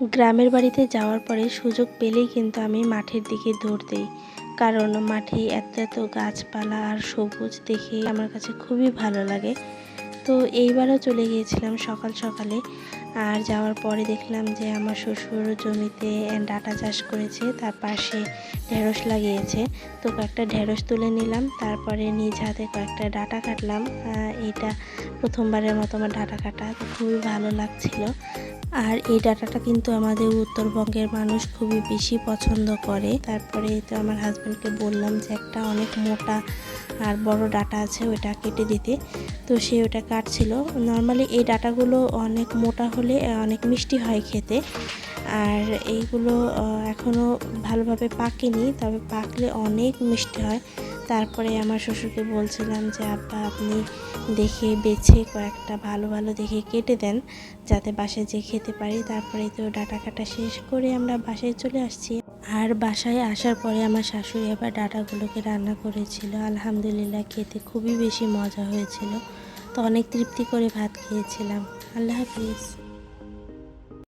গ্রামের বাড়িতে যাওয়ার পরে সুযোগ পেলেই কিন্তু আমি মাঠের দিকে দৌড় দিই। কারণ মাঠে এত এত গাছপালা আর সবুজ দেখে আমার কাছে খুবই ভালো লাগে। তো এইবারও চলে গিয়েছিলাম সকাল সকালে। আর যাওয়ার পরে দেখলাম যে আমার শ্বশুর জমিতে ডাটা চাষ করেছে, তার পাশে ঢেঁড়স লাগিয়েছে। তো কয়েকটা ঢেঁড়স তুলে নিলাম, তারপরে নিজ হাতে কয়েকটা ডাটা কাটলাম। এটা প্রথমবারের মতো আমার ডাটা কাটা খুবই ভালো লাগছিল। আর এই ডাটাটা কিন্তু আমাদের উত্তরবঙ্গের মানুষ খুবই বেশি পছন্দ করে। তারপরে তো আমার হাজব্যান্ডকে বললাম যে, একটা অনেক মোটা আর বড় ডাটা আছে ওটা কেটে দিতে। তো সে ওটা কাটছিল। নর্মালি এই ডাটাগুলো অনেক মোটা হলে অনেক মিষ্টি হয় খেতে। আর এইগুলো এখনও ভালোভাবে পাকেনি, তবে পাকলে অনেক মিষ্টি হয়। তারপরে আমার শ্বশুরকে বলছিলাম যে, আব্বা, আপনি দেখে বেছে কয়েকটা ভালো ভালো দেখে কেটে দেন যাতে বাসায় যে খেতে পারি। তারপরে তো ডাটা কাটা শেষ করে আমরা বাসায় চলে আসছি। আর বাসায় আসার পরে আমার শাশুড়ি আবার ডাটাগুলোকে রান্না করেছিল। আলহামদুলিল্লাহ খেতে খুবই বেশি মজা হয়েছিল। তো অনেক তৃপ্তি করে ভাত খেয়েছিলাম। আল্লাহ হাফিজ।